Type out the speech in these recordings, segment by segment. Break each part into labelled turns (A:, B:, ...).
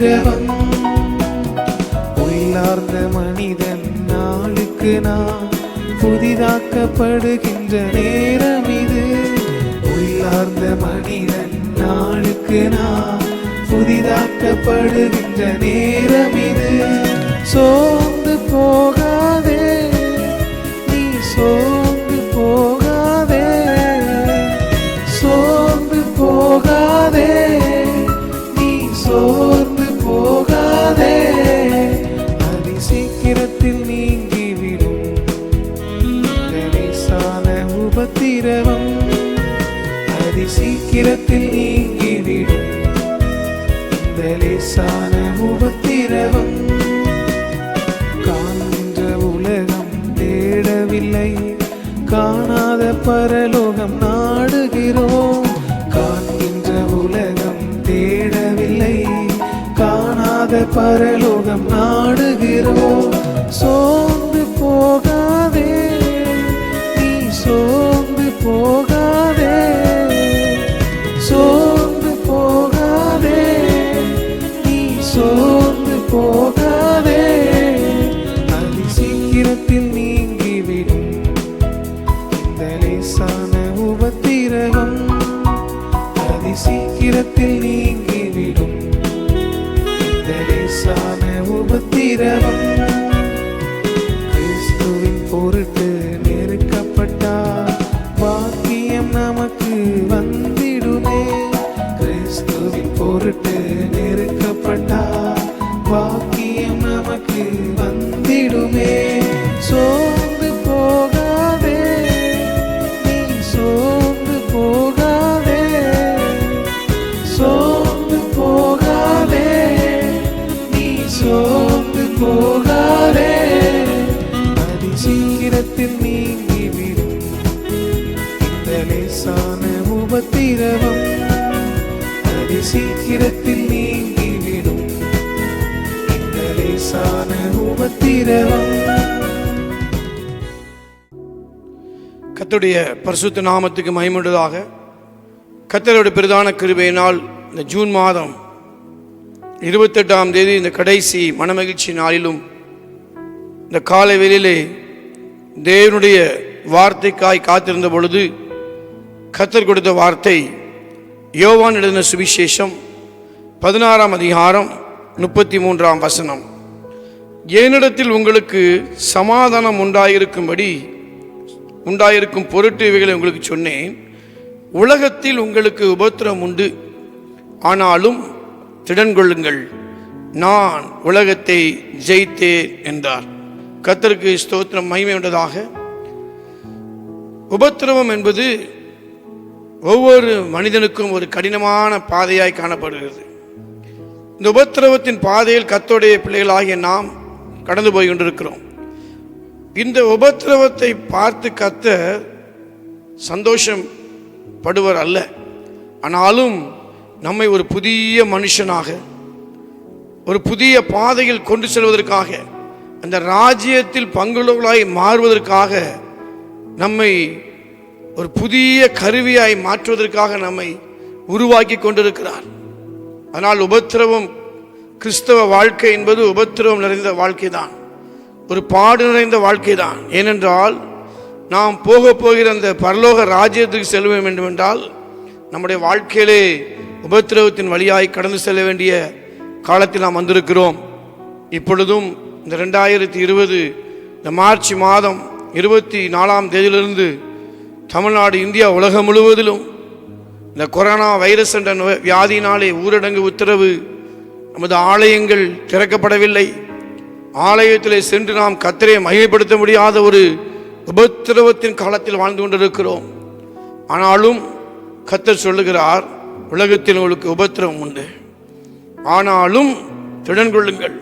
A: உபத்திரவம் உள்ளார்ந்த மனிதன் நாளுக்கு நான் புதிதாக்கப்படுகின்ற நேரம் இது. உள்ளார்ந்த மனிதன் நாளுக்கு நான் புதிதாக்கப்படுகின்ற நேரம் இது. சோர்ந்து போக பரலோகம் நாடுகிறோம் சோ உபத்திரவம் அதி சீக்கிரத்தில் நீங்கிவிடும். இந்த லேசான உபத்திரவம்.
B: கத்துடைய பரிசுத்த நாமத்துக்கு மகிமுண்டதாக கத்தருடைய பிரதான கிருபையினால் இந்த ஜூன் மாதம் இருபத்தெட்டாம் தேதி இந்த கடைசி மனமகிழ்ச்சி நாளிலும் இந்த காலை வெளியிலே தேவனுடைய வார்த்தைக்காய் காத்திருந்த பொழுது கத்தர் கொடுத்த வார்த்தை யோவான் எழுதின சுவிசேஷம் பதினாறாம் அதிகாரம் முப்பத்தி மூன்றாம் வசனம். என்னிடத்தில் உங்களுக்கு சமாதானம் உண்டாயிருக்கும்படி உண்டாயிருக்கும் பொருட்டு இவைகளை உங்களுக்கு சொன்னேன். உலகத்தில் உங்களுக்கு உபத்திரம் உண்டு. ஆனாலும் திடன் கொள்ளுங்கள். நான் உலகத்தை ஜெயித்தேன் என்றார். கத்தருக்கு ஸ்தோத்திரம் மகிமை உண்டதாக. உபத்திரவம் என்பது ஒவ்வொரு மனிதனுக்கும் ஒரு கடினமான பாதையாய் காணப்படுகிறது. இந்த உபத்திரவத்தின் பாதையில் கத்தோடைய பிள்ளைகளாகிய நாம் கடந்து போய் கொண்டிருக்கிறோம். இந்த உபத்திரவத்தை பார்த்து கத்த சந்தோஷம் படுவர் அல்ல. ஆனாலும் நம்மை ஒரு புதிய மனுஷனாக ஒரு புதிய பாதையில் கொண்டு செல்வதற்காக அந்த ராஜ்யத்தில் பங்குள்ளவர்களாய் மாறுவதற்காக நம்மை ஒரு புதிய கருவியாய் மாற்றுவதற்காக நம்மை உருவாக்கி கொண்டிருக்கிறார். அதனால் உபத்திரவம் கிறிஸ்தவ வாழ்க்கை என்பது உபத்திரவம் நிறைந்த வாழ்க்கை தான் ஒரு பாடு நிறைந்த வாழ்க்கை தான் ஏனென்றால் நாம் போக போகிற அந்த பரலோக ராஜ்யத்துக்கு செல்ல வேண்டும் என்றால் நம்முடைய வாழ்க்கையிலே உபத்திரவத்தின் வழியாய் கடந்து செல்ல வேண்டிய காலத்தில் நாம் வந்திருக்கிறோம். இப்பொழுதும் இந்த ரெண்டாயிரத்தி இருபது இந்த மார்ச் மாதம் இருபத்தி நாலாம் தேதியிலிருந்து தமிழ்நாடு இந்தியா உலகம் முழுவதிலும் இந்த கொரோனா வைரஸ் என்ற நோய் வியாதியினாலே ஊரடங்கு உத்தரவு நமது ஆலயங்கள் திறக்கப்படவில்லை. ஆலயத்தில் சென்று நாம் கத்தரை மகிமைப்படுத்த முடியாத ஒரு உபத்திரவத்தின் காலத்தில் வாழ்ந்து கொண்டிருக்கிறோம். ஆனாலும் கத்தர் சொல்லுகிறார் உலகத்தில் உங்களுக்கு உபத்திரவம் உண்டு. ஆனாலும் திடன் கொள்ளுங்கள்.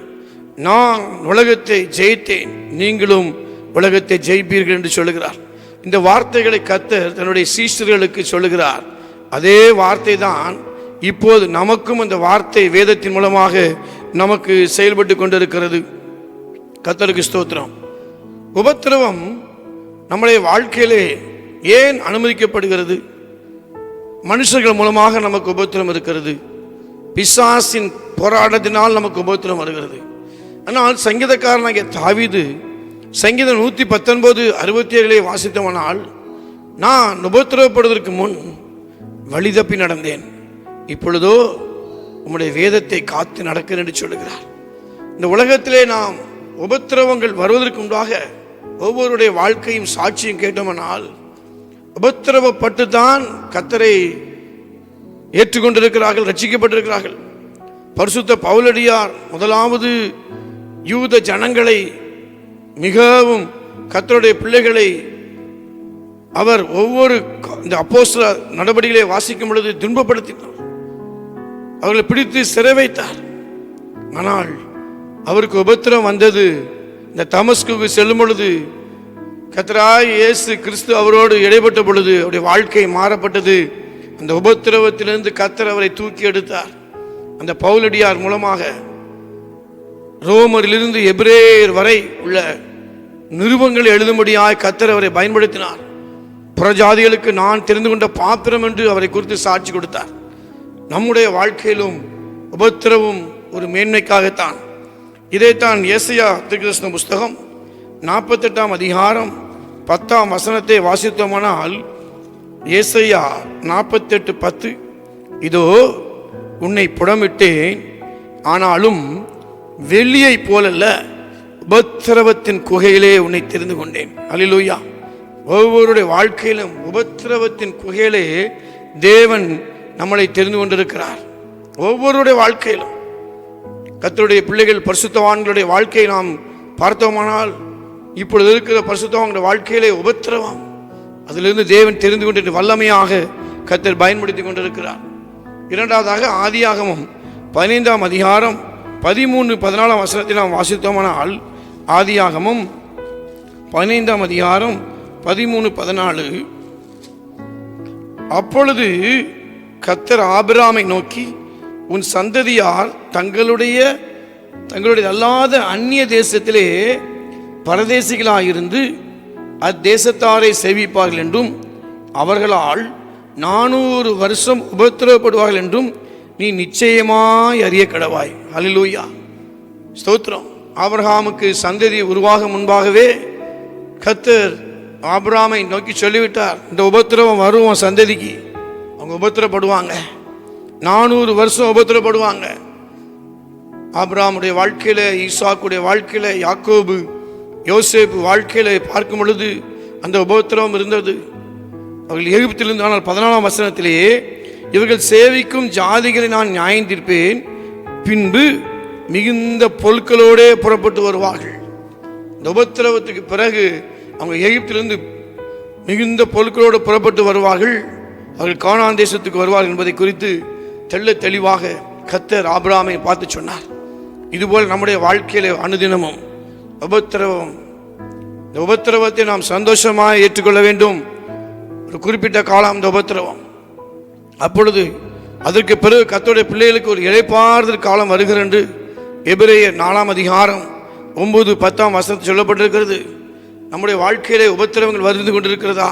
B: நான் உலகத்தை ஜெயித்தேன் நீங்களும் உலகத்தை ஜெயிப்பீர்கள் என்று சொல்லுகிறார். இந்த வார்த்தைகளை கத்தர் தன்னுடைய சீஷர்களுக்கு சொல்லுகிறார். அதே வார்த்தை தான் இப்போது நமக்கும் அந்த வார்த்தை வேதத்தின் மூலமாக நமக்கு செயல்பட்டு கொண்டிருக்கிறது. கத்தருக்கு ஸ்தோத்திரம். உபத்திரவம் நம்முடைய வாழ்க்கையிலே ஏன் அனுமதிக்கப்படுகிறது? மனுஷர்கள் மூலமாக நமக்கு உபத்திரம் இருக்கிறது. பிசாசின் போராட்டத்தினால் நமக்கு உபத்திரம் வருகிறது. ஆனால் சங்கீதக்காரனாகிய தாவிது சங்கீதம் நூற்றி பத்தொன்பது அறுபத்தி ஏழிலே வாசித்தவனால் நான் உபத்திரவப்படுவதற்கு முன் வழி தப்பி நடந்தேன். இப்பொழுதோ உம்முடைய வேதத்தை காத்து நடக்கிறேன் என்று சொல்லுகிறார். இந்த உலகத்திலே நாம் உபத்திரவங்கள் வருவதற்கு முன்பாக ஒவ்வொருடைய வாழ்க்கையும் சாட்சியும் கேட்டோமானால் உபத்திரவப்பட்டு தான் கத்தரை ஏற்றுக்கொண்டிருக்கிறார்கள் ரட்சிக்கப்பட்டிருக்கிறார்கள். பரிசுத்த பவுலடியார் முதலாவது யூத ஜனங்களை மிகவும் கத்தருடைய பிள்ளைகளை அவர் ஒவ்வொரு இந்த அப்போஸ்தல நடவடிக்கைகளை வாசிக்கும் பொழுது துன்பப்படுத்தினார். அவர்களை பிடித்து சிறை வைத்தார். ஆனால் அவருக்கு உபத்திரம் வந்தது. இந்த தமஸ்குக்கு செல்லும் பொழுது கத்தராய் இயேசு கிறிஸ்து அவரோடு இடைப்பட்ட பொழுது அவருடைய வாழ்க்கை மாறப்பட்டது. அந்த உபத்திரவத்திலிருந்து கத்தர் அவரை தூக்கி எடுத்தார். அந்த பவுலடியார் மூலமாக ரோமரிலிருந்து எபிரேர் வரை உள்ள நிருபங்களை எழுதும்படியாய் கத்தர் அவரை பயன்படுத்தினார். புறஜாதிகளுக்கு நான் தெரிந்து கொண்ட பாத்திரம் என்று அவரை குறித்து சாட்சி கொடுத்தார். நம்முடைய வாழ்க்கையிலும் உபத்திரவும் ஒரு மேன்மைக்காகத்தான். இதைத்தான் ஏசையா திருகிருஷ்ண புஸ்தகம் நாற்பத்தெட்டாம் அதிகாரம் பத்தாம் வசனத்தை வாசித்தோமானால் ஏசையா நாற்பத்தெட்டு பத்து இதோ உன்னை புடமிட்டேன் ஆனாலும் வெள்ளியை போலல்ல உபத்திரவத்தின் குகையிலே உன்னை தெரிந்து கொண்டேன். அல்லேலூயா ஒவ்வொருடைய வாழ்க்கையிலும் உபத்திரவத்தின் குகையிலே தேவன் நம்மளை தெரிந்து கொண்டிருக்கிறார். ஒவ்வொருடைய வாழ்க்கையிலும். கத்தருடைய பிள்ளைகள் பரிசுத்தவான்களுடைய வாழ்க்கையை நாம் பார்த்தோமானால் இப்பொழுது இருக்கிற பரிசுத்தவான்களுடைய வாழ்க்கையிலே உபத்திரவம். அதிலிருந்து தேவன் தெரிந்து கொண்டு வல்லமையாக கத்தர் பயன்படுத்தி கொண்டிருக்கிறார். இரண்டாவதாக ஆதியாகமும் பதினைந்தாம் அதிகாரம் பதிமூணு பதினாலாம் வசனத்தை நாம் வாசித்தோமானால் ஆதியாகமும் பதினைந்தாம் அதிகாரம் பதிமூணு பதினாலு. அப்பொழுது கத்தர் ஆபிராமை நோக்கி உன் சந்ததியார் தங்களுடைய தங்களுடைய அல்லாத அந்நிய தேசத்திலே பரதேசிகளாயிருந்து அத்தேசத்தாரை சேவிப்பார்கள் என்றும் அவர்களால் நானூறு வருஷம் உபத்திரவப்படுவார்கள் என்றும் நீ நிச்சயமாய் அறிய கடவாய். அலிலூயா ஸ்தோத்திரம். ஆபிரஹாமுக்கு சந்ததி உருவாக முன்பாகவே கத்தர் ஆபிரகாமை நோக்கி சொல்லிவிட்டார். இந்த உபத்திரவம் வரும் சந்ததிக்கு. அவங்க உபத்திரப்படுவாங்க. நானூறு வருஷம் உபத்திரப்படுவாங்க. ஆபிரகாமுடைய வாழ்க்கையில் ஈசாக்குடைய வாழ்க்கையில் யாக்கோபு யோசேப்பு வாழ்க்கையில பார்க்கும் பொழுது அந்த உபத்திரவம் இருந்தது. அவர்கள் எகிப்திலிருந்து ஆனால் பதினாலாம் வசனத்திலேயே இவர்கள் சேவிக்கும் ஜாதிகளை நான் நியாயம் தீர்ப்பேன் பின்பு மிகுந்த பொருட்களோடே புறப்பட்டு வருவார்கள். இந்த உபத்திரவத்துக்கு பிறகு அவங்க எகிப்திலிருந்து மிகுந்த பொருட்களோடு புறப்பட்டு வருவார்கள். அவர்கள் காணான் தேசத்துக்கு வருவார்கள் என்பதை குறித்து தெள்ள தெளிவாக கத்தர் ஆபிராமை பார்த்து சொன்னார். இதுபோல் நம்முடைய வாழ்க்கையில அனுதினமும் உபத்திரவம் இந்த உபத்திரவத்தை நாம் சந்தோஷமாக ஏற்றுக்கொள்ள வேண்டும். ஒரு குறிப்பிட்ட காலம் இந்த உபத்திரவம். அப்பொழுது அதற்கு பிறகு கத்தோடைய பிள்ளைகளுக்கு ஒரு இழைப்பாறுதல் காலம் வருகிறது எபிரேயர் நாலாம் அதிகாரம் ஒன்பது பத்தாம் வசனத்தில் சொல்லப்பட்டிருக்கிறது. நம்முடைய வாழ்க்கையிலே உபத்திரவங்கள் வந்து கொண்டிருக்கிறதா?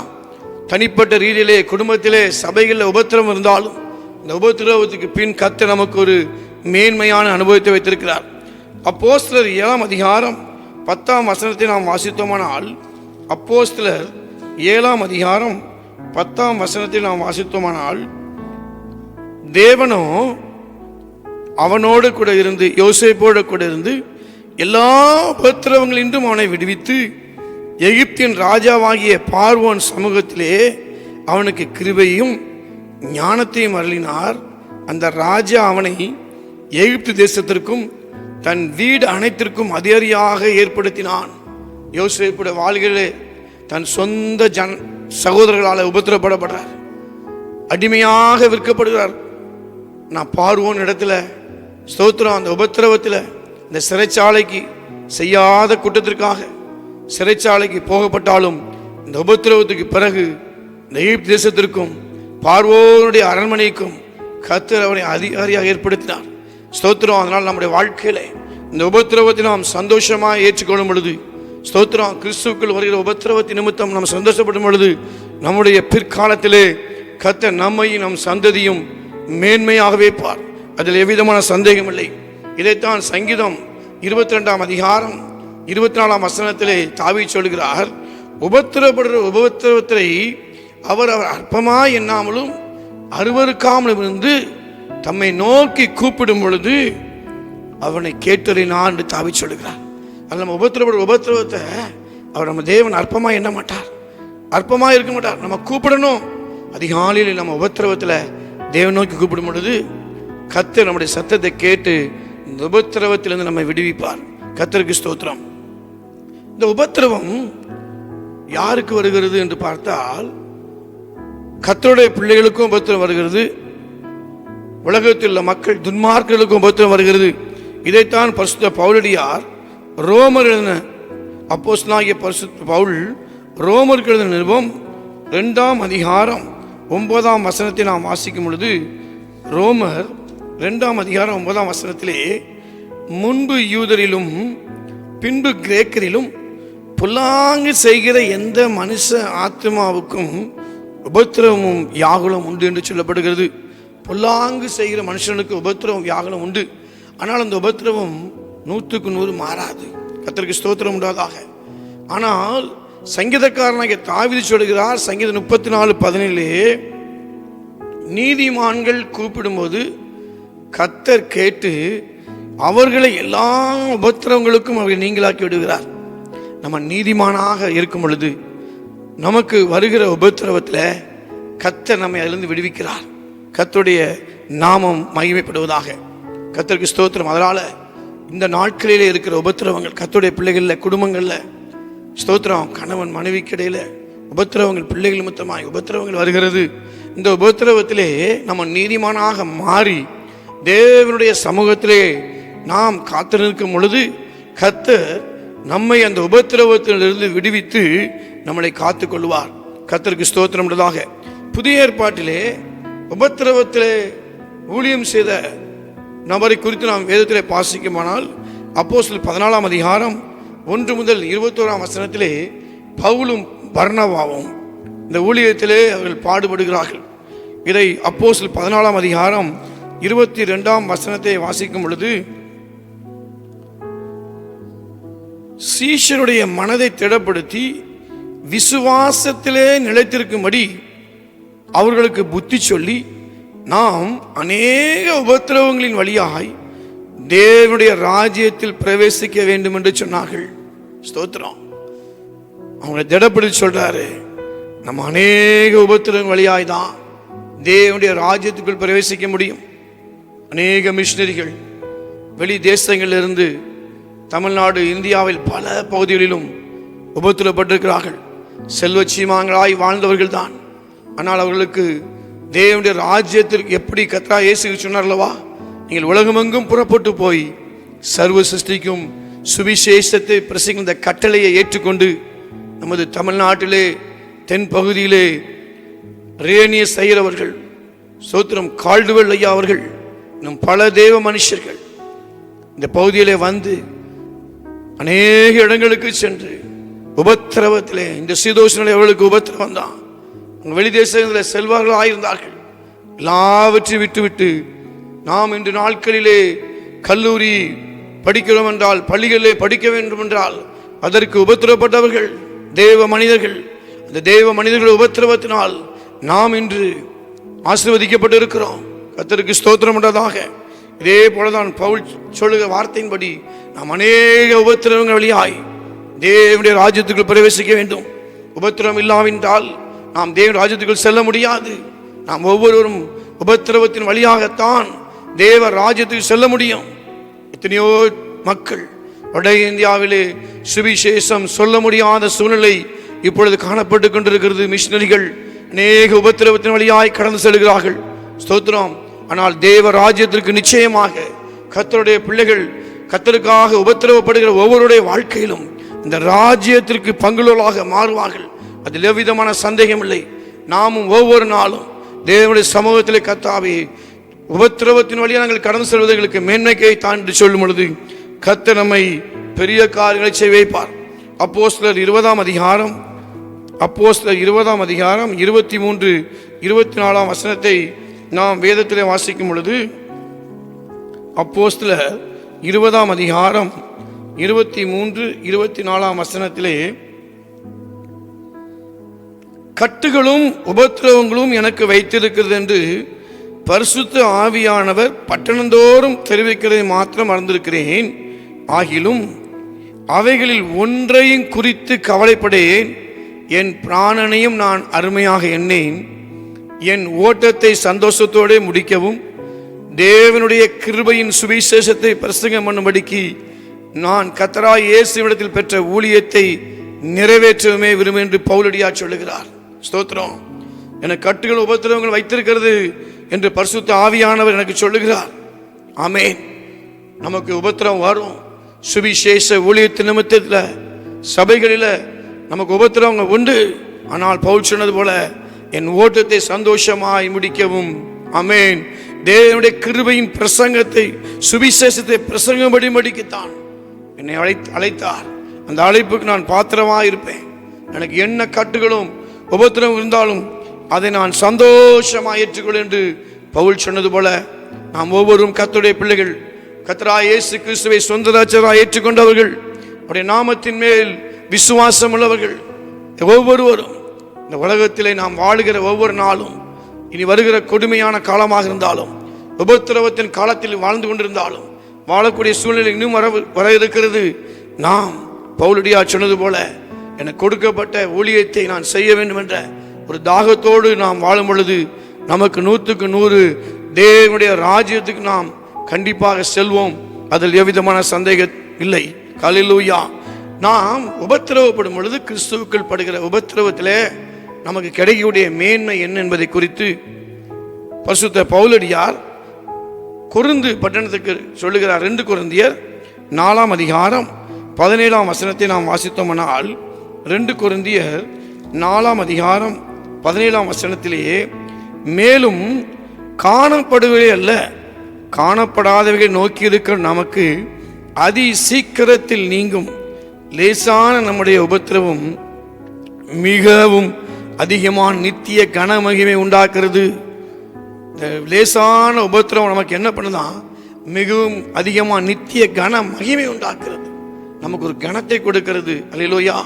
B: தனிப்பட்ட ரீதியிலே குடும்பத்திலே சபைகளில் உபத்திரவம் இருந்தாலும் இந்த உபத்திரவத்துக்கு பின் கத்த நமக்கு ஒரு மேன்மையான அனுபவத்தை வைத்திருக்கிறார். அப்போஸ்தலர் ஏழாம் அதிகாரம் பத்தாம் வசனத்தை நாம் வாசித்தோமானால் அப்போஸ்தலர் ஏழாம் அதிகாரம் பத்தாம் வசனத்தில் நாம் வாசித்தோமானால் தேவனும் அவனோடு கூட இருந்து யோசேப்போடு கூட இருந்து எல்லா உபத்திரவங்களின்றும் அவனை விடுவித்து எகிப்தின் ராஜாவாகிய பார்வோன் சமூகத்திலே அவனுக்கு கிருபையும் ஞானத்தையும் அருளினார். அந்த ராஜா அவனை எகிப்து தேசத்திற்கும் தன் வீடு அனைத்திற்கும் அதிகாரியாக ஏற்படுத்தினான். யோசேப்புடைய வாழ்களே தன் சொந்த ஜன் சகோதரர்களால் உபத்திரப்படப்படுறார் அடிமையாக விற்கப்படுகிறார். நான் பார்வோன் இடத்துல ஸ்தோத்திரம் அந்த உபத்திரவத்தில் இந்த சிறைச்சாலைக்கு செய்யாத குற்றத்திற்காக சிறைச்சாலைக்கு போகப்பட்டாலும் இந்த உபத்திரவத்துக்கு பிறகு இந்த தேசத்திற்கும் பார்வோனுடைய அரண்மனைக்கும் கத்தர் அவனை அதிகாரியாக ஏற்படுத்தினார். ஸ்தோத்திரம் அதனால் நம்முடைய வாழ்க்கையில் இந்த உபத்திரவத்தை நாம் சந்தோஷமாக ஏற்றுக்கொள்ளும் பொழுது ஸ்தோத்திரம் கிறிஸ்துக்குள் வருகிற உபத்திரவத்தை நிமித்தம் நாம் சந்தோஷப்படும் பொழுது நம்முடைய பிற்காலத்திலே கத்த நம்மையும் நம் சந்ததியும் மேன்மையாகவே பார். அதில் எவ்விதமான சந்தேகம் இல்லை. இதைத்தான் சங்கீதம் இருபத்தி ரெண்டாம் அதிகாரம் இருபத்தி நாலாம் வசனத்திலே தாவி சொல்கிறார். உபத்திரப்படுற உபத்திரவத்தை அவர் அவர் அற்பமாக எண்ணாமலும் அருவருக்காமலும் இருந்து தம்மை நோக்கி கூப்பிடும் பொழுது அவனை கேட்டறினான் என்று தாவி சொல்கிறார். அது நம்ம உபத்திரப்படுற உபத்திரவத்தை அவர் நம்ம தேவன் அற்பமாக எண்ண மாட்டார். அற்பமாக இருக்க மாட்டார். நம்ம கூப்பிடணும். அதிகாலையில் நம்ம உபத்திரவத்தில் தேவன் நோக்கி கூப்பிடும் பொழுது கத்தர் நம்முடைய சத்தத்தை கேட்டு இந்த உபத்திரவத்திலிருந்து நம்மை விடுவிப்பார். கத்தருக்கு ஸ்தோத்திரம். இந்த உபத்திரவம் யாருக்கு வருகிறது என்று பார்த்தால் கத்தருடைய பிள்ளைகளுக்கும் உபத்திரம் வருகிறது. உலகத்தில் உள்ள மக்கள் துன்மார்க்கர்களுக்கும் உபத்திரம் வருகிறது. இதைத்தான் பரிசுத்த பவுலடியார் ரோமர் எழுதின அப்போஸ்தலனாகிய பரிசு பவுல் ரோமருக்கு எழுதின நிருபம் ரெண்டாம் அதிகாரம் ஒன்பதாம் வசனத்தை நாம் வாசிக்கும் பொழுது ரோமர் ரெண்டாம் அதிகாரம் ஒன்பதாம் வசனத்திலே முன்பு யூதரிலும் பின்பு கிரேக்கரிலும் புல்லாங்கு செய்கிற எந்த மனுஷ ஆத்மாவுக்கும் உபத்திரவமும் யாகுலம் உண்டு என்று சொல்லப்படுகிறது. பொல்லாங்கு செய்கிற மனுஷனுக்கு உபத்திரவம் யாகுலம் உண்டு. ஆனால் அந்த உபத்திரவம் நூற்றுக்கு நூறு மாறாது. கத்தருக்கு ஸ்தோத்திரம் உண்டாதாக. ஆனால் சங்கீதக்காரனாகிய தாவிதி சொல்கிறார் சங்கீதம் முப்பத்தி நாலு பதினேழு. நீதிமான்கள் கூப்பிடும்போது கத்தர் கேட்டு அவர்களை எல்லா உபத்திரவங்களுக்கும் அவரை நீங்களாக்கி விடுகிறார். நம்ம நீதிமானாக இருக்கும் பொழுது நமக்கு வருகிற உபத்திரவத்தில் கத்தர் நம்மை அதிலிருந்து விடுவிக்கிறார். கத்தருடைய நாமம் மகிமைப்படுவதாக. கத்தருக்கு ஸ்தோத்திரம். அதனால் இந்த நாட்களிலே இருக்கிற உபத்திரவங்கள் கத்தருடைய பிள்ளைகளில் குடும்பங்களில் ஸ்தோத்திரம். கணவன் மனைவிக்கிடையில் உபத்திரவங்கள் பிள்ளைகள் நிமித்தமாய் உபத்திரவங்கள் வருகிறது. இந்த உபத்திரவத்திலே நம்ம நீதிமானாக மாறி தேவனுடைய சமூகத்திலே நாம் காத்து நிற்கும் பொழுது கத்தர் நம்மை அந்த உபத்திரவத்திலிருந்து விடுவித்து நம்மளை காத்து கொள்வார் கத்தருக்கு ஸ்தோத்திரம் உள்ளதாக. புதிய ஏற்பாட்டிலே உபத்திரவத்திலே ஊழியம் செய்த நபரை குறித்து நாம் வேதத்திலே பாசிக்குமானால் அப்போஸ்தலர் பதினாலாம் அதிகாரம் ஒன்று முதல் இருபத்தோராம் வசனத்திலே பவுலும் பர்ணவாவும் இந்த ஊழியத்திலே அவர்கள் பாடுபடுகிறார்கள். இதை அப்போஸ்தலர் பதினாலாம் அதிகாரம் இருபத்தி ரெண்டாம் வசனத்தை வாசிக்கும் பொழுது சீஷருடைய மனதை திடப்படுத்தி விசுவாசத்திலே நிலைத்திருக்கும்படி அவர்களுக்கு புத்தி சொல்லி நாம் அநேக உபத்திரவங்களின் வழியாய் தேவனுடைய ராஜ்யத்தில் பிரவேசிக்க வேண்டும் என்று சொன்னார்கள். ஸ்தோத்திரம். அவங்களை திடப்படுத்தி சொல்றாரு. நம்ம அநேக உபத்திரங்கள் வழியாய் தான் தேவனுடைய ராஜ்யத்துக்குள் பிரவேசிக்க முடியும். அநேக மிஷினரிகள் வெளி தேசங்களிலிருந்து தமிழ்நாடு இந்தியாவில் பல பகுதிகளிலும் உபத்திரப்பட்டிருக்கிறார்கள் செல்வச்சீமாங்களாய் வாழ்ந்தவர்கள் தான் ஆனால் அவர்களுக்கு தேவனுடைய ராஜ்யத்திற்கு எப்படி கத்ரா இயேசு சொன்னார்களவா நீங்கள் உலகமெங்கும் புறப்பட்டு போய் சர்வ சிருஷ்டிக்கும் சுவிசேஷத்தை பிரசங்கித்த கட்டளையை ஏற்றுக்கொண்டு நமது தமிழ்நாட்டிலே தென் பகுதியிலே ரேனிய செய்கிறவர்கள் சோத்திரம் கால்டுவெல் ஐயா அவர்கள் இன்னும் பல தேவ மனுஷர்கள் இந்த பகுதியிலே வந்து அநேக இடங்களுக்கு சென்று உபத்திரவத்திலே இந்த சீதோஷனில் அவர்களுக்கு உபத்திரவம் தான். வெளி தேசங்களில் செல்வார்கள் ஆயிருந்தார்கள் எல்லாவற்றையும் விட்டுவிட்டு நாம் இன்று நாட்களிலே கல்லூரி படிக்கிறோம் என்றால் பள்ளிகளிலே படிக்க வேண்டும் என்றால் அதற்கு உபத்திரப்பட்டவர்கள் தேவ மனிதர்கள். அந்த தேவ மனிதர்கள் உபத்திரவத்தினால் நாம் இன்று ஆசிர்வதிக்கப்பட்டு இருக்கிறோம் கத்தருக்கு ஸ்தோத்திரம் உண்டதாக இதே போலதான் பவுல் சொல்லுகிற வார்த்தையின்படி நாம் அநேக உபத்திரவங்கள் வழியாய் தேவனுடைய ராஜ்யத்துக்குள் பிரவேசிக்க வேண்டும். உபத்திரவம் இல்லாவிட்டால் நாம் தேவன் ராஜ்யத்துக்குள் செல்ல முடியாது. நாம் ஒவ்வொருவரும் உபத்திரவத்தின் வழியாகத்தான் தேவ ராஜ்யத்துக்கு செல்ல முடியும். எத்தனையோ மக்கள் வட இந்தியாவிலே சுவிசேஷம் சொல்ல முடியாத சூழ்நிலை இப்பொழுது காணப்பட்டு கொண்டிருக்கிறது. மிஷினரிகள் அநேக உபத்திரவத்தின் வழியாய் கடந்து செல்கிறார்கள். ஸ்தோத்திரம். ஆனால் தேவ ராஜ்யத்திற்கு நிச்சயமாக கத்தருடைய பிள்ளைகள் கத்தருக்காக உபத்திரவப்படுகிற ஒவ்வொருடைய வாழ்க்கையிலும் இந்த ராஜ்யத்திற்கு பங்குள்ளவர்களாக மாறுவார்கள். அதில் எவ்விதமான சந்தேகம் இல்லை நாமும் ஒவ்வொரு நாளும் தேவனுடைய சமூகத்திலே கத்தாவே உபத்திரவத்தின் வழியாக நாங்கள் கடந்து செல்வது எங்களுக்கு மேன்மைக்கை தாண்டி சொல்லும் பொழுது கத்த நம்மை பெரிய காரியங்களை செய்ய வைப்பார். சிலர் இருபதாம் அதிகாரம் அப்போஸ்தலர் இருபதாம் அதிகாரம் இருபத்தி மூன்று இருபத்தி நாலாம் வசனத்தை நாம் வேதத்திலே வாசிக்கும் பொழுது அப்போஸ்தலர் இருபதாம் அதிகாரம் இருபத்தி மூன்று இருபத்தி நாலாம் வசனத்திலே கட்டுகளும் உபத்திரவங்களும் எனக்கு வைத்திருக்கிறது என்று பரிசுத்த ஆவியானவர் பட்டணந்தோறும் தெரிவிக்கிறதை மாத்திரம் மறந்திருக்கிறேன். ஆகிலும் அவைகளில் ஒன்றையும் குறித்து கவலைப்படேன். என் பிராணனையும் நான் அருமையாக எண்ணேன். என் ஓட்டத்தை சந்தோஷத்தோடு முடிக்கவும் தேவனுடைய கிருபையின் சுவிசேஷத்தை பிரசங்கம் பண்ணும்படிக்கு நான் கத்தரா இயேசுவிடத்தில் பெற்ற ஊழியத்தை நிறைவேற்றவுமே விரும்பும் என்று பவுலடியா சொல்லுகிறார். ஸ்தோத்திரம். என கட்டுகள் உபத்திரவங்கள் வைத்திருக்கிறது. என்று பரிசுத்த ஆவியானவர் எனக்கு சொல்லுகிறார். ஆமென். நமக்கு உபத்திரம் வரும். சுவிசேஷ ஊழியத்து நிமித்தத்தில் சபைகளில் நமக்கு உபத்திரவங்க உண்டு. ஆனால் பவுல் சொன்னது போல என் ஓட்டத்தை சந்தோஷமாய் முடிக்கவும். அமேன் தேவனுடைய கிருபையின் பிரசங்கத்தை சுவிசேஷத்தை பிரசங்கப்படி முடிக்கத்தான் என்னை அழை அழைத்தார். அந்த அழைப்புக்கு நான் பாத்திரமாக இருப்பேன் எனக்கு என்ன கட்டுகளும் உபத்திரம் இருந்தாலும் அதை நான் சந்தோஷமாக ஏற்றுக்கொள் என்று பவுல் சொன்னது போல நாம் ஒவ்வொருவரும் கத்துடைய பிள்ளைகள் கத்ரா இயேசு கிறிஸ்துவை சொந்த ராஜராக ஏற்றுக்கொண்டவர்கள் அவருடைய நாமத்தின் மேல் விசுவாசம் உள்ளவர்கள் ஒவ்வொருவரும் இந்த உலகத்திலே நாம் வாழுகிற ஒவ்வொரு நாளும் இனி வருகிற கொடுமையான காலமாக இருந்தாலும் உபத்திரவத்தின் காலத்தில் வாழ்ந்து கொண்டிருந்தாலும் வாழக்கூடிய சூழ்நிலை இன்னும் வர வர இருக்கிறது. நாம் பவுலடியா சொன்னது போல எனக்கு கொடுக்கப்பட்ட ஊழியத்தை நான் செய்ய வேண்டும் என்ற ஒரு தாகத்தோடு நாம் வாழும் பொழுது நமக்கு நூற்றுக்கு நூறு தேவனுடைய ராஜ்யத்துக்கு நாம் கண்டிப்பாக செல்வோம். அதில் எவ்விதமான சந்தேகம் இல்லை. கலிலூயா நாம் உபத்திரவப்படும் பொழுது கிறிஸ்துவுக்குள் படுகிற உபத்திரவத்திலே நமக்கு கிடைக்கக்கூடிய மேன்மை என்ன என்பதை குறித்து பரிசுத்த பவுலடியார் குருந்து பட்டணத்துக்கு சொல்லுகிறார். ரெண்டு குருந்தியர் நாலாம் அதிகாரம் பதினேழாம் வசனத்தை நாம் வாசித்தோமானால் ரெண்டு குருந்தியர் நாலாம் அதிகாரம் பதினேழாம் வசனத்திலேயே மேலும் காணப்படுவதே அல்ல காணப்படாதவைகள் நோக்கி இருக்கிற நமக்கு அதி சீக்கிரத்தில் நீங்கும். லேசான நம்முடைய உபத்திரவம் மிகவும் அதிகமான நித்திய கனமகிமை உண்டாக்குறது இந்த லேசான உபத்திரவம் நமக்கு என்ன பண்ணுதான் மிகவும் அதிகமாக நித்திய கன மகிமை உண்டாக்குறது நமக்கு ஒரு கணத்தை கொடுக்கிறது. அல்லையிலோயா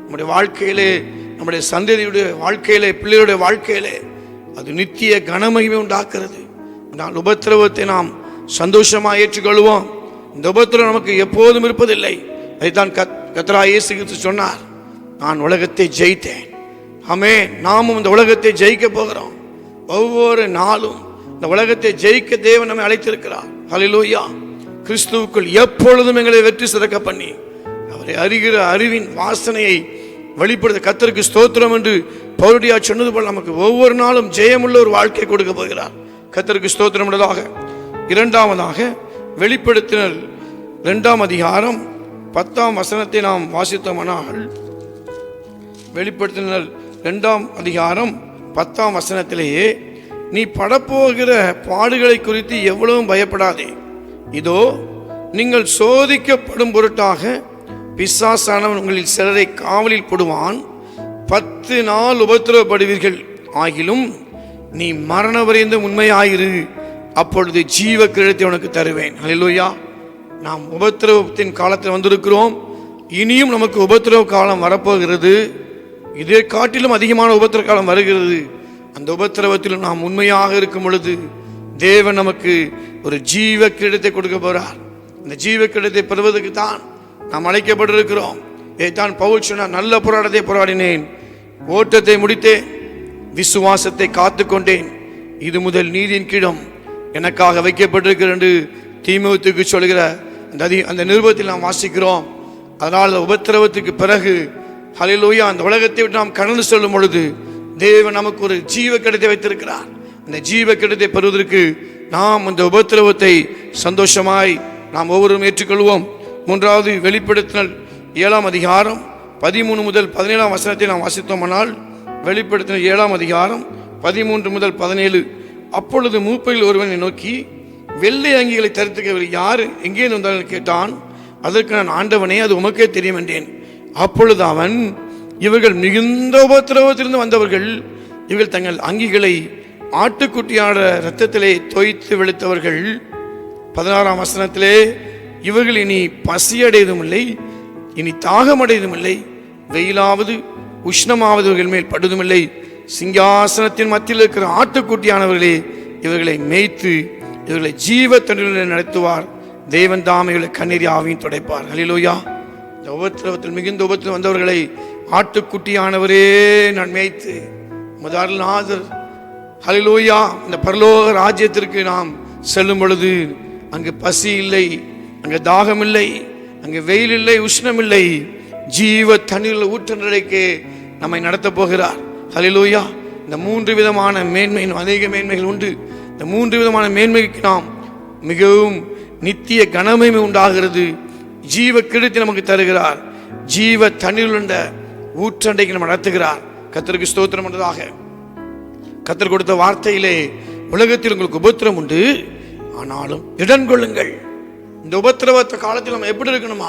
B: நம்முடைய வாழ்க்கையிலே நம்முடைய சந்ததியுடைய வாழ்க்கையிலே பிள்ளைகளுடைய வாழ்க்கையிலே அது நித்திய கனமகிமை உண்டாக்குறது நான் உபத்திரவத்தை நாம் சந்தோஷமாக ஏற்றுக்கொள்வோம். இந்த உபத்திரம் நமக்கு எப்போதும் இருப்பதில்லை. அதைத்தான் கத் கத்ரா இயேசு கிறிஸ்து சொன்னார். நான் உலகத்தை ஜெயித்தேன். ஆமே நாமும் இந்த உலகத்தை ஜெயிக்க போகிறோம். ஒவ்வொரு நாளும் இந்த உலகத்தை ஜெயிக்க தேவன் நம்மை அழைத்திருக்கிறார். ஹலிலூயா கிறிஸ்துவுக்குள் எப்பொழுதும் எங்களை வெற்றி சிறக்க பண்ணி அவரை அறிகிற அறிவின் வாசனையை வெளிப்படுத்த கத்தருக்கு ஸ்தோத்திரம் என்று பௌரடியா சொன்னது போல் நமக்கு ஒவ்வொரு நாளும் ஜெயமுள்ள ஒரு வாழ்க்கை கொடுக்க போகிறார். கத்தருக்கு ஸ்தோத்திரம் உள்ளதாக. இரண்டாவதாக வெளிப்படுத்தினர் இரண்டாம் அதிகாரம் பத்தாம் வசனத்தை நாம் வாசித்தோமானால் வெளிப்படுத்தினர் இரண்டாம் அதிகாரம் பத்தாம் வசனத்திலேயே நீ படப்போகிற பாடுகளை குறித்து எவ்வளவும் பயப்படாதே. இதோ நீங்கள் சோதிக்கப்படும் பொருட்டாக பிசாசானவன் உங்களில் சிலரை காவலில் போடுவான். பத்து நாள் உபத்திரவப்படுவீர்கள். ஆகிலும் நீ மரண வரைந்து உண்மையாயிரு. அப்பொழுது ஜீவ கிரீடத்தை உனக்கு தருவேன். அலையிலோயா நாம் உபத்திரவத்தின் காலத்தில் வந்திருக்கிறோம். இனியும் நமக்கு உபத்திரவ காலம் வரப்போகிறது. இதை காட்டிலும் அதிகமான உபத்திர காலம் வருகிறது. அந்த உபத்திரவத்திலும் நாம் உண்மையாக இருக்கும் பொழுது தேவன் நமக்கு ஒரு ஜீவ கிரீடத்தை கொடுக்க போகிறார் அந்த ஜீவ கிரீடத்தை பெறுவதற்கு தான் நாம் அழைக்கப்பட்டிருக்கிறோம். இதைத்தான் பவுல் சொன்னார் நல்ல போராட்டத்தை போராடினேன். ஓட்டத்தை முடித்தேன் விசுவாசத்தை காத்துக்கொண்டேன். இது முதல் நீதியின் கீழம் எனக்காக வைக்கப்பட்டிருக்கிற என்று தீமுகத்துக்கு சொல்கிற அந்த அதி அந்த நிருபத்தில் நாம் வாசிக்கிறோம். அதனால் உபத்திரவத்துக்கு பிறகு ஹலிலோயா அந்த உலகத்தை விட்டு நாம் கடந்து செல்லும் பொழுது தேவன் நமக்கு ஒரு ஜீவ கிடத்தை வைத்திருக்கிறார். அந்த ஜீவ கிடத்தை பெறுவதற்கு நாம் அந்த உபத்திரவத்தை சந்தோஷமாய் நாம் ஒவ்வொருவரும் ஏற்றுக்கொள்வோம். மூன்றாவது வெளிப்படுத்தினல் ஏழாம் அதிகாரம் பதிமூணு முதல் பதினேழாம் வசனத்தை நாம் வாசித்தோமானால் வெளிப்படுத்தின ஏழாம் அதிகாரம் பதிமூன்று முதல் பதினேழு அப்பொழுது மூப்பையில் ஒருவனை நோக்கி வெள்ளை அங்கிகளை தரித்துக்கவில்லை யார்? எங்கே வந்தாலும் கேட்டான். அதற்கு நான் ஆண்டவனே அது உமக்கே தெரியும் என்றேன். அப்பொழுது அவன் இவர்கள் மிகுந்த உபத்திரவத்திலிருந்து வந்தவர்கள். இவர்கள் தங்கள் அங்கிகளை ஆட்டுக்குட்டியாட இரத்தத்திலே தோய்த்து வெளுத்தவர்கள். பதினாறாம் வசனத்திலே இவர்கள் இனி பசியடையதும் இல்லை இனி தாகமடையதும் இல்லை வெயிலாவது உஷ்ணமாவது இவர்கள் மேல் படுவதுமில்லை சிங்காசனத்தின் மத்தியில் இருக்கிற ஆட்டுக்குட்டியானவர்களே இவர்களை மேய்த்து இவர்களை ஜீவ தண்ணீரில் நடத்துவார். தேவன் தாமே இவர்களை கண்ணீர் ஆவியும் துடைப்பார். ஹலிலோயா இந்த உபத்திரவத்தில் மிகுந்த உபத்தில் வந்தவர்களை ஆட்டுக்குட்டியானவரே நான் மேய்த்து முதலாதர் ஹலிலோயா இந்த பரலோக ராஜ்யத்திற்கு நாம் செல்லும் பொழுது அங்கு பசி இல்லை அங்கே தாகம் இல்லை அங்கே வெயில் இல்லை உஷ்ணம் இல்லை ஜீவ தண்ணீரில் ஊற்றநிலைக்கு நம்மை நடத்தப் போகிறார். ஹலிலூயா இந்த மூன்று விதமான மேன்மை அநேக மேன்மைகள் உண்டு. இந்த மூன்று விதமான மேன்மைக்கு நாம் மிகவும் நித்திய கனமைமை உண்டாகிறது. ஜீவ கிருத்தி நமக்கு தருகிறார். ஜீவ தண்ணீர் உள்ள ஊற்றண்டைக்கு நம்ம நடத்துகிறார். கத்தருக்கு ஸ்தோத்திரம் என்றதாக கத்தர் கொடுத்த வார்த்தையிலே உலகத்தில் உங்களுக்கு உபத்திரம் உண்டு. ஆனாலும் இடன் கொள்ளுங்கள் இந்த உபத்திரவத்த காலத்தில் நம்ம எப்படி இருக்கணுமா?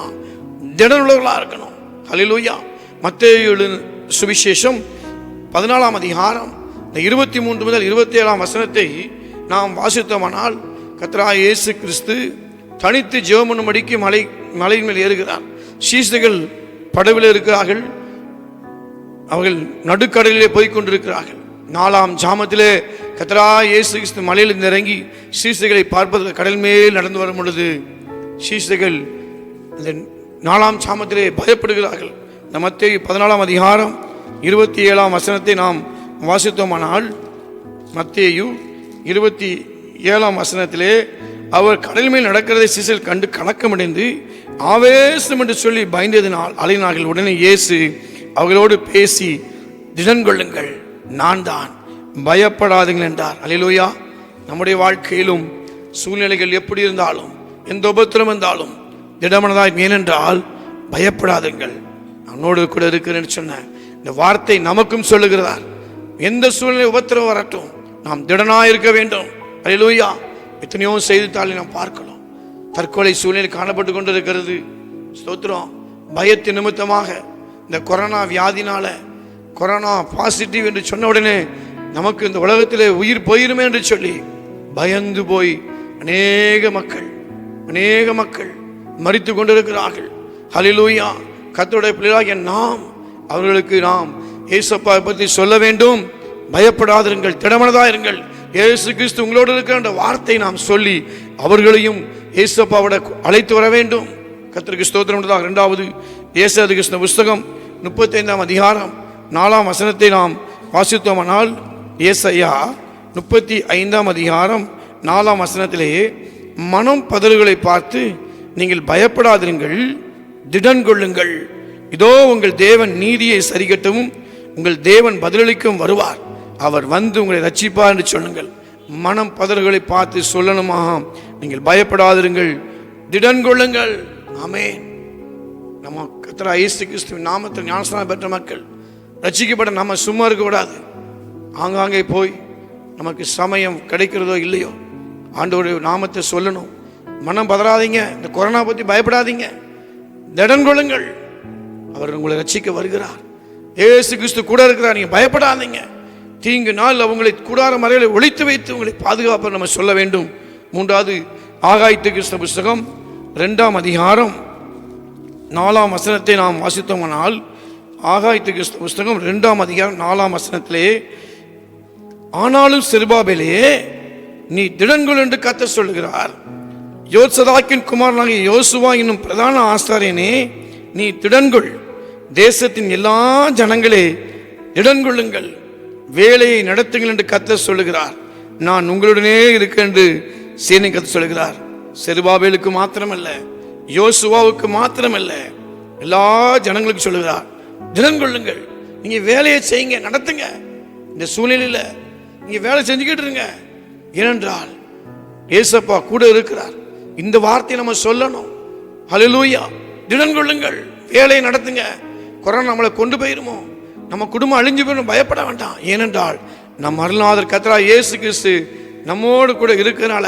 B: திடன் இருக்கணும். ஹலிலூயா மத்தேயு சுவிசேஷம் பதினாலாம் அதிகாரம் இந்த இருபத்தி மூன்று முதல் இருபத்தி ஏழாம் வசனத்தை நாம் வாசித்தோமானால் கத்ரா இயேசு கிறிஸ்து தனித்து ஜெவமனும்படிக்கு மலை மலையின் மேல் ஏறுகிறார். சீசுகள் படவில் இருக்கிறார்கள். அவர்கள் நடுக்கடலிலே போய்கொண்டிருக்கிறார்கள் நாலாம் ஜாமத்திலே கத்ரா இயேசு கிறிஸ்து மலையில் இறங்கி சீசுகளை பார்ப்பதற்கு கடல் மேல் நடந்து வரும் பொழுது சீசுகள் இந்த நாலாம் சாமத்திலே பயப்படுகிறார்கள். இந்த மத்தேயு பதினாலாம் அதிகாரம் இருபத்தி ஏழாம் வசனத்தை நாம் வாசித்தோமானால் மத்தேயு இருபத்தி ஏழாம் வசனத்திலே அவர் கடல் மேல் நடக்கிறதை சிசில் கண்டு கலக்கமடைந்து ஆவேசம் என்று சொல்லி பயந்ததினால் அலைநார்கள் உடனே இயேசு அவர்களோடு பேசி திடன் கொள்ளுங்கள் நான் தான். பயப்படாதீங்கள் என்றார். அலிலோயா நம்முடைய வாழ்க்கையிலும் சூழ்நிலைகள் எப்படி இருந்தாலும் எந்த உபத்திரம் வந்தாலும் திடமனதாய் ஏனென்றால் பயப்படாதுங்கள். நம்மோடு கூட இருக்கிறேன்னு சொன்ன இந்த வார்த்தை நமக்கும் சொல்லுகிறார் எந்த சூழ்நிலை உபத்திரம் வரட்டும். நாம் திடனாக இருக்க வேண்டும். அலிலூயா எத்தனையோ செய்தித்தாளை நாம் பார்க்கலாம் தற்கொலை சூழ்நிலை காணப்பட்டு கொண்டிருக்கிறது. ஸ்தோத்திரம். பயத்து நிமித்தமாக இந்த கொரோனா வியாதினால கொரோனா பாசிட்டிவ் என்று சொன்ன உடனே நமக்கு இந்த உலகத்திலே உயிர் போயிருமே என்று சொல்லி பயந்து போய் அநேக மக்கள் அநேக மக்கள் மறித்து கொண்டிருக்கிறார்கள். ஹலிலூயா கத்தோடைய பிள்ளைகளாகிய நாம் அவர்களுக்கு நாம் ஏசப்பா பற்றி சொல்ல வேண்டும். பயப்படாதிருங்கள் திடமனதாயிருங்கள் இயேசு கிறிஸ்து உங்களோடு இருக்கிற அந்த வார்த்தை நாம் சொல்லி அவர்களையும் இயேசப்பாவோட அழைத்து வர வேண்டும். கத்திரிக்கு ஸ்தோத்திரம் ரெண்டாவது இரண்டாவது ஏசாது கிருஷ்ண புஸ்தகம் முப்பத்தைந்தாம் அதிகாரம் நாலாம் வசனத்தை நாம் வாசித்தோமானால் ஏசையா முப்பத்தி ஐந்தாம் அதிகாரம் நாலாம் வசனத்திலேயே மனம் பதறுகளை பார்த்து நீங்கள் பயப்படாதிருங்கள் திடன் கொள்ளுங்கள் இதோ உங்கள் தேவன் நீதியை சரிகட்டவும் உங்கள் தேவன் பதிலளிக்கும் வருவார். அவர் வந்து உங்களை ரட்சிப்பார் என்று சொல்லுங்கள். மனம் பதறுகளை பார்த்து சொல்லணுமா? நீங்கள் பயப்படாதிருங்கள் திடன் கொள்ளுங்கள் ஆமே நம்ம கத்திரா இயேசு கிறிஸ்துவின் நாமத்தில் ஞானஸ்தானம் பெற்ற மக்கள் ரட்சிக்கப்பட நம்ம சும்மா இருக்கக்கூடாது. ஆங்காங்கே போய் நமக்கு சமயம் கிடைக்கிறதோ இல்லையோ ஆண்டோடைய நாமத்தை சொல்லணும். மனம் பதறாதீங்க. இந்த கொரோனா பற்றி பயப்படாதீங்க. திடன் கொள்ளுங்கள். அவர் உங்களை ரசிக்க வருகிறார். ஏசு கிறிஸ்து கூட இருக்கிறார். நீங்கள் பயப்படாதீங்க. தீங்கு நாள் அவங்களை கூடார மறைகளை ஒழித்து வைத்து உங்களை பாதுகாப்ப நம்ம சொல்ல வேண்டும். மூன்றாவது ஆகாய்த்து கிறிஸ்த புஸ்தகம் ரெண்டாம் அதிகாரம் நாலாம் வசனத்தை நாம் வாசித்தோமானால் ஆகாய்த்து கிறிஸ்த புஸ்தகம் ரெண்டாம் அதிகாரம் நாலாம் வசனத்திலே ஆனாலும் சிறுபாபிலேயே நீ திடன்கொள் என்று கத்த சொல்லுகிறார். யோசதாக்கின் குமாரனாகிய யோசுவா என்னும் பிரதான ஆசாரியனே நீ திடன்கொள். தேசத்தின் எல்லா ஜனங்களே திடன்கொள்ளுங்கள். வேலையை நடத்துங்கள் என்று கத்த சொல்லுகிறார். நான் உங்களுடனே இருக்க என்று சீனை கத்து சொல்லுகிறார். செருபாபேலுக்கு மாத்திரமல்ல யோசுவாவுக்கு மாத்திரமல்ல எல்லா ஜனங்களுக்கும் சொல்லுகிறார். திடன்கொள்ளுங்கள். நீங்கள் நீங்க வேலையை செய்யுங்க நடத்துங்க. இந்த சூழ்நிலையில் நீங்க வேலை செஞ்சுக்கிட்டு இருங்க. ஏனென்றால் ஏசப்பா கூட இருக்கிறார். இந்த வார்த்தையை நம்ம சொல்லணும். ஹalleluya திடன் கொள்ளுங்கள். வேலையை நடத்துங்க. கொரோனா நம்மளை கொண்டு போயிருமோ? நம்ம குடும்பம் அழிஞ்சு போயிடும் பயப்பட வேண்டாம். ஏனென்றால் நம் அருளாதர் கத்ரா இயேசு கிறிஸ்து நம்மோடு கூட இருக்கிறனால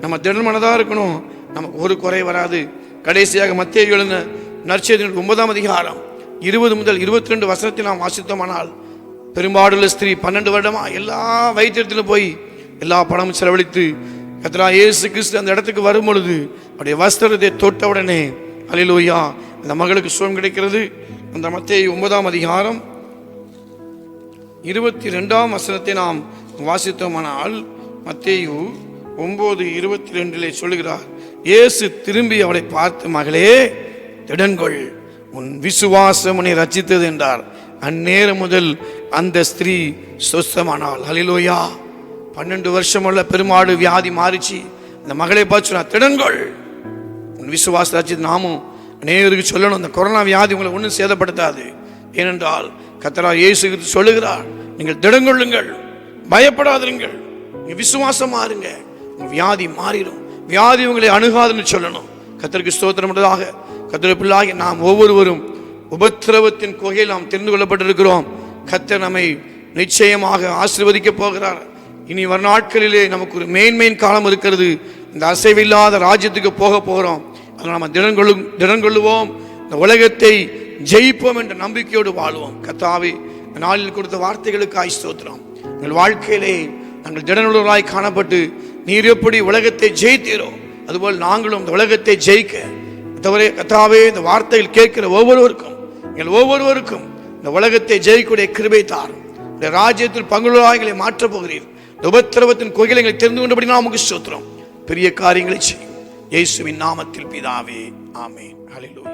B: நம்ம திடமனதாக இருக்கணும். நமக்கு ஒரு குறை வராது. கடைசியாக மத்திய எழுந்த நற்செய்தி ஒன்பதாம் அதிகாரம் இருபது முதல் இருபத்தி ரெண்டு வசனத்தை நாம் வாசித்தோமானால் பெரும்பாடுள்ள ஸ்திரீ பன்னெண்டு வருடமா எல்லா வைத்தியத்திலும் போய் எல்லா பணமும் செலவழித்து கத்ரா இயேசு கிறிஸ்து அந்த இடத்துக்கு வரும் பொழுது அவருடைய வஸ்திரத்தை தொட்ட உடனே அலிலூயா அந்த மகளுக்கு சுகம் கிடைக்கிறது. அந்த மத்திய ஒன்பதாம் அதிகாரம் இருபத்தி ரெண்டாம் வசனத்தை நாம் வாசித்தோமானால் மத்தேயு ஒன்பது இருபத்தி ரெண்டிலே சொல்லுகிறார் இயேசு திரும்பி அவளை பார்த்து மகளே திடன்கொள் உன் விசுவாசம் உன்னை ரச்சித்தது என்றார். அந்நேரம் முதல் அந்த ஸ்திரீ சொஸ்தமானாள் ஹலிலோயா பன்னெண்டு வருஷம் உள்ள பெருமாடு வியாதி மாறிச்சு. அந்த மகளை பார்த்து நான் திடன்கொள் உன் விசுவாச நாமும் அநேகருக்கு சொல்லணும் இந்த கொரோனா வியாதி உங்களை ஒன்றும் சேதப்படுத்தாது. ஏனென்றால் கத்தரா இயேசு சொல்லுகிறார் நீங்கள் திடங்கொள்ளுங்கள் பயப்படாதிருங்கள். நீங்கள் விசுவாசம் இருங்க. உங்கள் வியாதி மாறிடும். வியாதி உங்களை அணுகாதுன்னு சொல்லணும். கத்தருக்கு ஸ்தோத்திரமுள்ளதாக கத்தர் பிள்ளாகி நாம் ஒவ்வொருவரும் உபத்திரவத்தின் குகையில் நாம் தெரிந்து கொள்ளப்பட்டிருக்கிறோம். கத்தர் நம்மை நிச்சயமாக ஆசிர்வதிக்கப் போகிறார். இனி வரும் நாட்களிலே நமக்கு ஒரு மேன்மையின் காலம் இருக்கிறது. இந்த அசைவில்லாத ராஜ்யத்துக்கு போக போகிறோம். அதில் நம்ம திடங்கொள்ளும் திடங்கொள்ளுவோம். இந்த உலகத்தை ஜெயிப்போம் என்ற நம்பிக்கையோடு வாழ்வோம். கத்தாவே இந்த நாளில் கொடுத்த வார்த்தைகளுக்கு ஸ்தோத்திரம். எங்கள் வாழ்க்கையிலே நாங்கள் திடனுள்ளவர்களாய் காணப்பட்டு நீர் எப்படி உலகத்தை ஜெயித்தீரோ அதுபோல் நாங்களும் இந்த உலகத்தை ஜெயிக்க. தவிர கத்தாவே இந்த வார்த்தைகள் கேட்கிற ஒவ்வொருவருக்கும் எங்கள் ஒவ்வொருவருக்கும் இந்த உலகத்தை ஜெயிக்கூடிய கிருபை தாரும். இந்த ராஜ்யத்தில் பங்குள்ளவராக மாற்றப் போகிறீர். இந்த உபத்திரவத்தின் கோயிலை தெரிந்து கொண்டபடி நமக்கு சோத்திரம் பெரிய காரியங்களை செய்யும். இயேசுவின் நாமத்தில் பிதாவே ஆமே ஹalleluya.